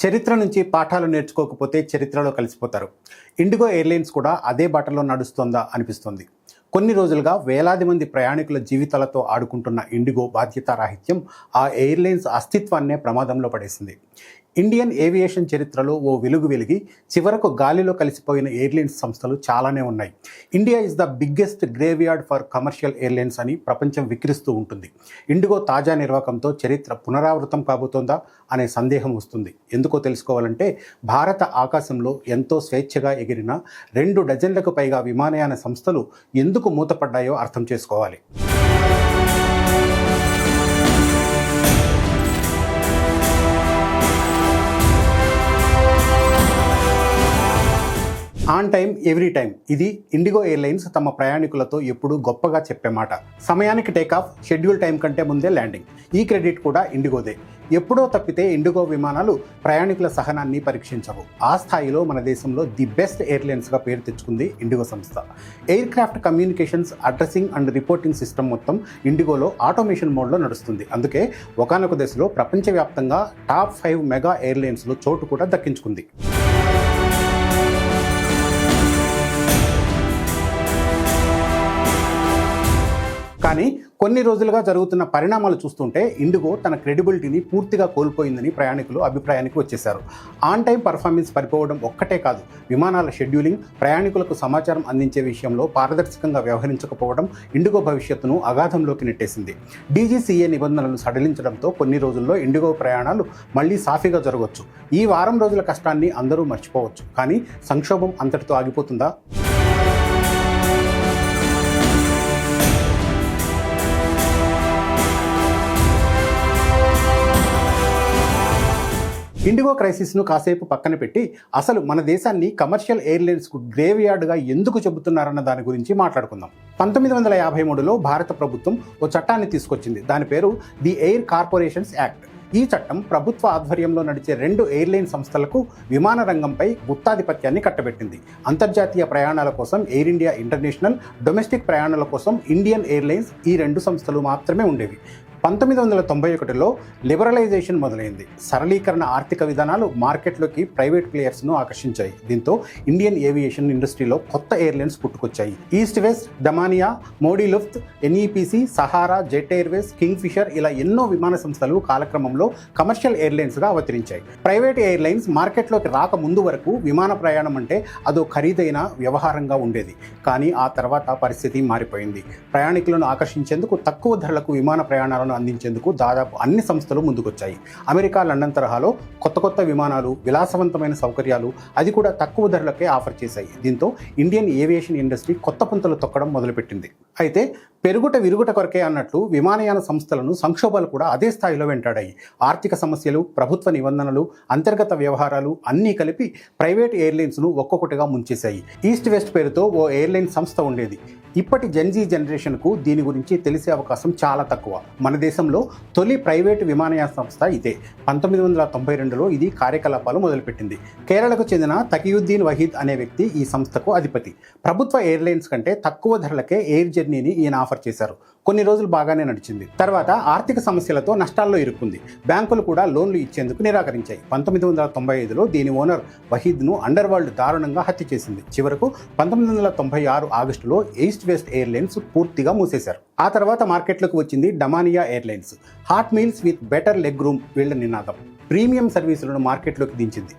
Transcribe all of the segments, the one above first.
చరిత్ర నుంచి పాఠాలు నేర్చుకోకపోతే చరిత్రలో కలిసిపోతారు. ఇండిగో ఎయిర్లైన్స్ కూడా అదే బాటలో నడుస్తోందా అనిపిస్తుంది. కొన్ని రోజులుగా వేలాది మంది ప్రయాణికుల జీవితాలతో ఆడుకుంటున్న ఇండిగో బాధ్యతారాహిత్యం ఆ ఎయిర్లైన్స్ అస్తిత్వాన్నే ప్రమాదంలో పడేసింది. ఇండియన్ ఏవియేషన్ చరిత్రలో ఓ వెలుగు వెలిగి చివరకు గాలిలో కలిసిపోయిన ఎయిర్లైన్స్ సంస్థలు చాలానే ఉన్నాయి. India is the biggest graveyard for commercial airlines అని ప్రపంచం విక్రిస్తూ ఉంటుంది. ఇండిగో తాజా నిర్వాకంతో చరిత్ర పునరావృతం కాబోతోందా అనే సందేహం వస్తుంది. ఎందుకో తెలుసుకోవాలంటే భారత ఆకాశంలో ఎంతో స్వేచ్ఛగా ఎగిరిన రెండు డజన్లకు పైగా విమానయాన సంస్థలు ఎందుకు మూతపడ్డాయో అర్థం చేసుకోవాలి. ఆన్ టైం ఎవ్రీ టైం ఇది ఇండిగో ఎయిర్లైన్స్ తమ ప్రయాణికులతో ఎప్పుడూ గొప్పగా చెప్పే మాట. సమయానికి టేకాఫ్ షెడ్యూల్ టైం కంటే ముందే ల్యాండింగ్. ఈ క్రెడిట్ కూడా ఇండిగోదే. ఎప్పుడో తప్పితే ఇండిగో విమానాలు ప్రయాణికుల సహనాన్ని పరీక్షించవు. ఆ స్థాయిలో మన దేశంలో ది బెస్ట్ ఎయిర్లైన్స్గా పేరు తెచ్చుకుంది ఇండిగో సంస్థ. Aircraft communications addressing and reporting system మొత్తం ఇండిగోలో ఆటోమేషన్ మోడ్లో నడుస్తుంది. అందుకే ఒకనొక దశలో ప్రపంచవ్యాప్తంగా టాప్ ఫైవ్ మెగా ఎయిర్లైన్స్లో చోటు కూడా దక్కించుకుంది. కానీ కొన్ని రోజులుగా జరుగుతున్న పరిణామాలు చూస్తుంటే ఇండిగో తన క్రెడిబిలిటీని పూర్తిగా కోల్పోయిందని ప్రయాణికులు అభిప్రాయానికి వచ్చేశారు. ఆన్ టైం పర్ఫార్మెన్స్ పడిపోవడం ఒక్కటే కాదు విమానాల షెడ్యూలింగ్ ప్రయాణికులకు సమాచారం అందించే విషయంలో పారదర్శకంగా వ్యవహరించకపోవడం ఇండిగో భవిష్యత్తును అగాధంలోకి నెట్టేసింది. డీజీసీఏ నిబంధనలు సడలించడంతో కొన్ని రోజుల్లో ఇండిగో ప్రయాణాలు మళ్ళీ సాఫీగా జరగవచ్చు ఈ వారం రోజుల కష్టాన్ని అందరూ మర్చిపోవచ్చు. కానీ సంక్షోభం అంతటితో ఆగిపోతుందా? ఇండిగో క్రైసిస్ను కాసేపు పక్కన పెట్టి అసలు మన దేశాన్ని కమర్షియల్ ఎయిర్లైన్స్కు గ్రేవ్ యార్డ్గా ఎందుకు చెబుతున్నారన్న దాని గురించి మాట్లాడుకుందాం. పంతొమ్మిది వందల యాభై మూడులో భారత ప్రభుత్వం ఓ చట్టాన్ని తీసుకొచ్చింది. దాని పేరు ది ఎయిర్ కార్పొరేషన్స్ యాక్ట్. ఈ చట్టం ప్రభుత్వ ఆధ్వర్యంలో నడిచే రెండు ఎయిర్లైన్ సంస్థలకు విమాన రంగంపై గుత్తాధిపత్యాన్ని కట్టబెట్టింది. అంతర్జాతీయ ప్రయాణాల కోసం ఎయిర్ ఇండియా ఇంటర్నేషనల్ డొమెస్టిక్ ప్రయాణాల కోసం ఇండియన్ ఎయిర్లైన్స్ ఈ రెండు సంస్థలు మాత్రమే ఉండేవి. పంతొమ్మిది వందల తొంభై ఒకటిలో లిబరలైజేషన్ మొదలైంది. సరళీకరణ ఆర్థిక విధానాలు మార్కెట్లోకి ప్రైవేట్ ప్లేయర్స్ను ఆకర్షించాయి. దీంతో ఇండియన్ ఏవియేషన్ ఇండస్ట్రీలో కొత్త ఎయిర్లైన్స్ పుట్టుకొచ్చాయి. East west Damania Modi లుఫ్త్ NEPC Sahara Jet Airways King Fisher ఇలా ఎన్నో విమాన సంస్థలు కాలక్రమంలో కమర్షియల్ ఎయిర్లైన్స్గా అవతరించాయి. ప్రైవేట్ ఎయిర్లైన్స్ మార్కెట్లోకి రాక ముందు వరకు విమాన ప్రయాణం అంటే అదో ఖరీదైన వ్యవహారంగా ఉండేది. కానీ ఆ తర్వాత పరిస్థితి మారిపోయింది. ప్రయాణికులను ఆకర్షించేందుకు తక్కువ ధరలకు విమాన ప్రయాణాలను అందించేందుకు దాదాపు అన్ని సంస్థలు ముందుకొచ్చాయి. అమెరికా లండన్ తరహాలో కొత్త కొత్త విమానాలు విలాసవంతమైన సౌకర్యాలు అది కూడా తక్కువ ధరలకే ఆఫర్ చేశాయి. దీంతో ఇండియన్ ఏవియేషన్ ఇండస్ట్రీ కొత్త పుంతలు తొక్కడం మొదలుపెట్టింది. అయితే పెరుగుట విరుగుట కొరకే అన్నట్లు విమానయాన సంస్థలను సంక్షోభాలు కూడా అదే స్థాయిలో వెంటాడాయి. ఆర్థిక సమస్యలు ప్రభుత్వ నిబంధనలు అంతర్గత వ్యవహారాలు అన్నీ కలిపి ప్రైవేట్ ఎయిర్లైన్స్ను ఒక్కొక్కటిగా ముంచేశాయి. ఈస్ట్ వెస్ట్ పేరుతో ఓ ఎయిర్లైన్ సంస్థ ఉండేది. ఇప్పటి జెన్జీ జనరేషన్కు దీని గురించి తెలిసే అవకాశం చాలా తక్కువ. మన దేశంలో తొలి ప్రైవేటు విమానయాన సంస్థ ఇదే. పంతొమ్మిది వందల తొంభై రెండులో ఇది కార్యకలాపాలు మొదలుపెట్టింది. కేరళకు చెందిన తకియుద్దీన్ వహీద్ అనే వ్యక్తి ఈ సంస్థకు అధిపతి. ప్రభుత్వ ఎయిర్లైన్స్ కంటే తక్కువ ధరలకే ఎయిర్ జర్నీని ఈయన ఆఫర్ చేశారు. కొన్ని రోజులు బాగానే నడిచింది. తర్వాత ఆర్థిక సమస్యలతో నష్టాల్లో ఇరుక్కుంది. బ్యాంకులు కూడా లోన్లు ఇచ్చేందుకు నిరాకరించాయి. పంతొమ్మిది వందల తొంభై ఐదులో దీని ఓనర్ వహీద్ను అండర్ వరల్డ్ దారుణంగా హత్య చేసింది. చివరకు పంతొమ్మిది వందల తొంభై ఆరు ఆగస్టులో ఈస్ట్ వెస్ట్ ఎయిర్లైన్స్ పూర్తిగా మూసేశారు. ఆ తర్వాత మార్కెట్లోకి వచ్చింది Damania airlines. Hot meals with better leg room వీళ్ళ నినాదం. ప్రీమియం సర్వీసులను మార్కెట్లోకి దించింది.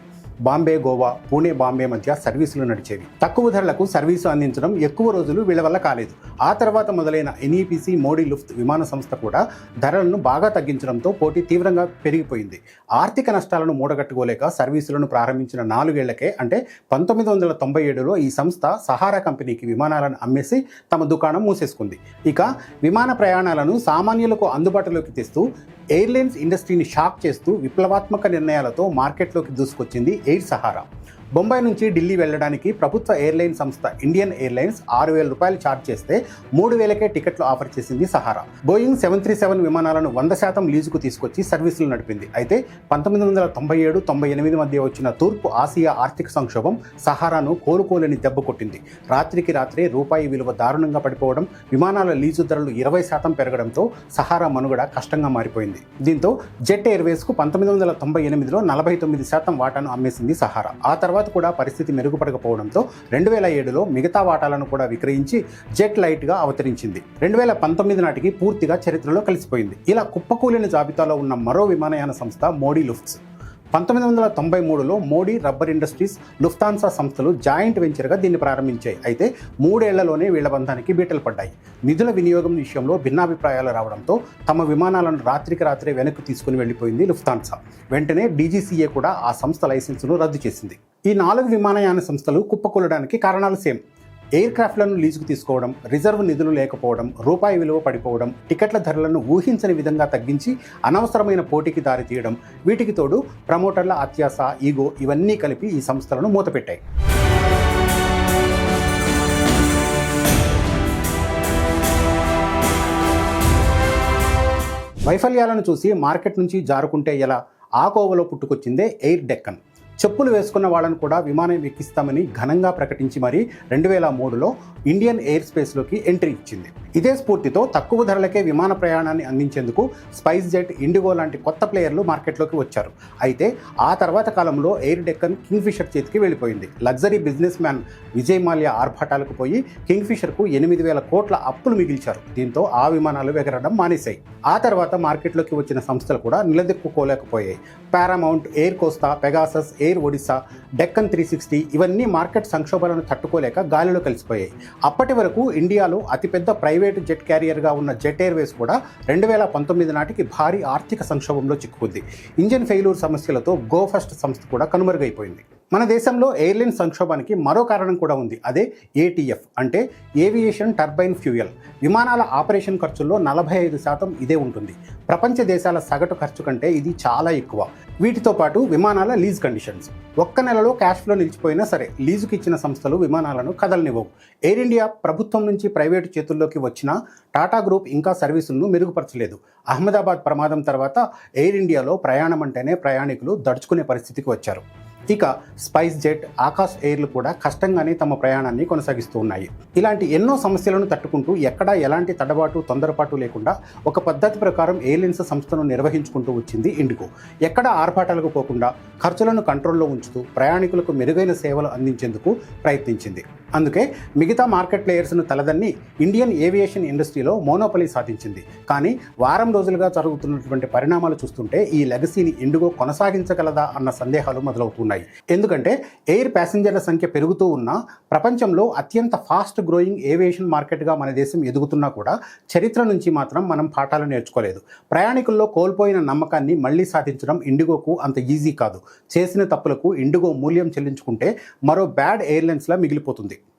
బాంబే గోవా పూణే బాంబే మధ్య సర్వీసులు నడిచేవి. తక్కువ ధరలకు సర్వీసు అందించడం ఎక్కువ రోజులు వీళ్ళ వల్ల కాలేదు. ఆ తర్వాత మొదలైన ఎన్ఈపిసి మోడీ లుఫ్త్ విమాన సంస్థ కూడా ధరలను బాగా తగ్గించడంతో పోటీ తీవ్రంగా పెరిగిపోయింది. ఆర్థిక నష్టాలను మూడగట్టుకోలేక సర్వీసులను ప్రారంభించిన నాలుగేళ్ళకే అంటే పంతొమ్మిది వందల తొంభై ఏడులో ఈ సంస్థ సహారా కంపెనీకి విమానాలను అమ్మేసి తమ దుకాణం మూసేసుకుంది. ఇక విమాన ప్రయాణాలను సామాన్యులకు అందుబాటులోకి తెస్తూ ఎయిర్లైన్స్ ఇండస్ట్రీని షాక్ చేస్తూ విప్లవాత్మక నిర్ణయాలతో మార్కెట్లోకి దూసుకొచ్చింది ఎయిర్ సహారా. బొంబాయి నుంచి ఢిల్లీ వెళ్ళడానికి ప్రభుత్వ ఎయిర్లైన్ సంస్థ ఇండియన్ ఎయిర్లైన్స్ ఆరు వేల రూపాయలు ఛార్జ్ చేస్తే మూడు వేలకే టికెట్లు ఆఫర్ చేసింది Sahara. Boeing seven three seven విమానాలను వంద శాతం లీజుకు తీసుకొచ్చి సర్వీసులు నడిపింది. అయితే పంతొమ్మిది వందల తొంభై ఏడు తొంభై ఎనిమిది మధ్య వచ్చిన తూర్పు ఆసియా ఆర్థిక సంక్షోభం సహారాను కోలుకోలేని దెబ్బ కొట్టింది. రాత్రికి రాత్రే రూపాయి విలువ దారుణంగా పడిపోవడం విమానాల లీజు ధరలు ఇరవై శాతం పెరగడంతో సహారా మనుగడ కష్టంగా మారిపోయింది. దీంతో జెట్ ఎయిర్వేస్కు పంతొమ్మిది వందల తొంభై ఎనిమిదిలో నలభై తొమ్మిది శాతం వాటాను అమ్మేసింది సహారా. ఆ తర్వాత కూడా పరిస్థితి మెరుగుపడకపోవడంతో రెండు వేల ఏడులో మిగతా వాటాలను కూడా విక్రయించి జెట్ లైట్గా అవతరించింది. రెండు వేల పంతొమ్మిది నాటికి పూర్తిగా చరిత్రలో కలిసిపోయింది. ఇలా కుప్పకూలిన జాబితాలో ఉన్న మరో విమానయాన సంస్థ మోడీ లుఫ్ట్స్. పంతొమ్మిది వందల తొంభై మూడులో మోడీ రబ్బర్ ఇండస్ట్రీస్ లుఫ్తాన్సా సంస్థలు జాయింట్ వెంచర్గా దీన్ని ప్రారంభించాయి. అయితే మూడేళ్ళలోనే వీళ్ళ బంధానికి బీటలు పడ్డాయి. నిధుల వినియోగం విషయంలో భిన్నాభిప్రాయాలు రావడంతో తమ విమానాలను రాత్రికి రాత్రే వెనక్కి తీసుకుని వెళ్ళిపోయింది లుఫ్తాన్సా. వెంటనే డీజీసీఏ కూడా ఆ సంస్థ లైసెన్సును రద్దు చేసింది. ఈ నాలుగు విమానయాన సంస్థలు కుప్పకూలడానికి కారణాలు సేమ్. ఎయిర్ క్రాఫ్ట్లను లీజుకు తీసుకోవడం రిజర్వ్ నిధులు లేకపోవడం రూపాయి విలువ పడిపోవడం టికెట్ల ధరలను ఊహించని విధంగా తగ్గించి అనవసరమైన పోటీకి దారితీయడం వీటికి తోడు ప్రమోటర్ల అత్యాస ఈగో ఇవన్నీ కలిపి ఈ సంస్థలను మూతపెట్టాయి. వైఫల్యాలను చూసి మార్కెట్ నుంచి జారుకుంటే ఎలా? ఆ కోవలో పుట్టుకొచ్చిందే ఎయిర్ డెక్కన్. చెప్పులు వేసుకున్న వాళ్ళను కూడా విమానం ఎక్కిస్తామని ఘనంగా ప్రకటించి మరీ రెండు వేల మూడులో ఇండియన్ ఎయిర్ స్పేస్లోకి ఎంట్రీ ఇచ్చింది. ఇదే స్ఫూర్తితో తక్కువ ధరలకే విమాన ప్రయాణాన్ని అందించేందుకు స్పైస్ జెట్ ఇండిగో లాంటి కొత్త ప్లేయర్లు మార్కెట్లోకి వచ్చారు. అయితే ఆ తర్వాత కాలంలో ఎయిర్ డెక్కన్ కింగ్ఫిషర్ చేతికి వెళ్ళిపోయింది. Luxury business man Vijay Mallya ఆర్భాటాలకు పోయి కింగ్ఫిషర్కు ఎనిమిది వేల కోట్ల అప్పులు మిగిల్చారు. దీంతో ఆ విమానాలు ఎగరడం మానేశాయి. ఆ తర్వాత మార్కెట్లోకి వచ్చిన సంస్థలు కూడా నిలదొక్కుకోలేకపోయాయి. పారామౌంట్ ఎయిర్ కోస్తా Pegasus Air Odisha Deccan three sixty ఇవన్నీ మార్కెట్ సంక్షోభాలను తట్టుకోలేక గాలిలో కలిసిపోయాయి. అప్పటి వరకు ఇండియాలో అతిపెద్ద ప్రైవేట్ ప్రైవేటు జెట్ క్యారియర్గా ఉన్న జెట్ ఎయిర్వేస్ కూడా రెండు వేల పంతొమ్మిది నాటికి భారీ ఆర్థిక సంక్షోభంలో చిక్కుకుంది. ఇంజిన్ ఫెయిల్యూర్ సమస్యలతో గో ఫస్ట్ సంస్థ కూడా కనుమరుగైపోయింది. మన దేశంలో ఎయిర్లైన్ సంక్షోభానికి మరో కారణం కూడా ఉంది. అదే ఏటీఎఫ్ అంటే ఏవియేషన్ టర్బైన్ ఫ్యూయల్. విమానాల ఆపరేషన్ ఖర్చుల్లో నలభై ఐదు శాతం ఇదే ఉంటుంది. ప్రపంచ దేశాల సగటు ఖర్చు కంటే ఇది చాలా ఎక్కువ. వీటితో పాటు విమానాల లీజ్ కండిషన్స్. ఒక్క నెలలో క్యాష్ ఫ్లో నిలిచిపోయినా సరే లీజుకి ఇచ్చిన సంస్థలు విమానాలను కదలనివ్వవు. ఎయిర్ ఇండియా ప్రభుత్వం నుంచి ప్రైవేటు చేతుల్లోకి వచ్చిన టాటా గ్రూప్ ఇంకా సర్వీసులను మెరుగుపరచలేదు. అహ్మదాబాద్ ప్రమాదం తర్వాత ఎయిర్ ఇండియాలో ప్రయాణం అంటేనే ప్రయాణికులు దడుచుకునే పరిస్థితికి వచ్చారు. ఇక స్పైస్ జెట్ ఆకాశ్ ఎయిర్లు కూడా కష్టంగానే తమ ప్రయాణాన్ని కొనసాగిస్తూ ఉన్నాయి. ఇలాంటి ఎన్నో సమస్యలను తట్టుకుంటూ ఎక్కడా ఎలాంటి తడబాటు తొందరపాటు లేకుండా ఒక పద్ధతి ప్రకారం ఎయిర్లైన్స్ సంస్థను నిర్వహించుకుంటూ వచ్చింది ఇండిగో. ఎక్కడ ఆర్భాటాలకు పోకుండా ఖర్చులను కంట్రోల్లో ఉంచుతూ ప్రయాణికులకు మెరుగైన సేవలు అందించేందుకు ప్రయత్నించింది. అందుకే మిగతా మార్కెట్ ప్లేయర్స్ను తలదన్ని ఇండియన్ ఏవియేషన్ ఇండస్ట్రీలో మోనోపలి సాధించింది. కానీ వారం రోజులుగా జరుగుతున్నటువంటి పరిణామాలు చూస్తుంటే ఈ లెగసీని ఇండిగో కొనసాగించగలదా అన్న సందేహాలు మొదలవుతున్నాయి ఎందుకంటే ఎయిర్ ప్యాసింజర్ల సంఖ్య పెరుగుతూ ఉన్నా ప్రపంచంలో అత్యంత ఫాస్ట్ గ్రోయింగ్ ఏవియేషన్ మార్కెట్గా మన దేశం ఎదుగుతున్నా కూడా చరిత్ర నుంచి మాత్రం మనం పాఠాలు నేర్చుకోలేదు. ప్రయాణికుల్లో కోల్పోయిన నమ్మకాన్ని మళ్ళీ సాధించడం ఇండిగోకు అంత ఈజీ కాదు. చేసిన తప్పులకు ఇండిగో మూల్యం చెల్లించుకుంటే మరో బ్యాడ్ ఎయిర్లైన్స్లా మిగిలిపోతుంది.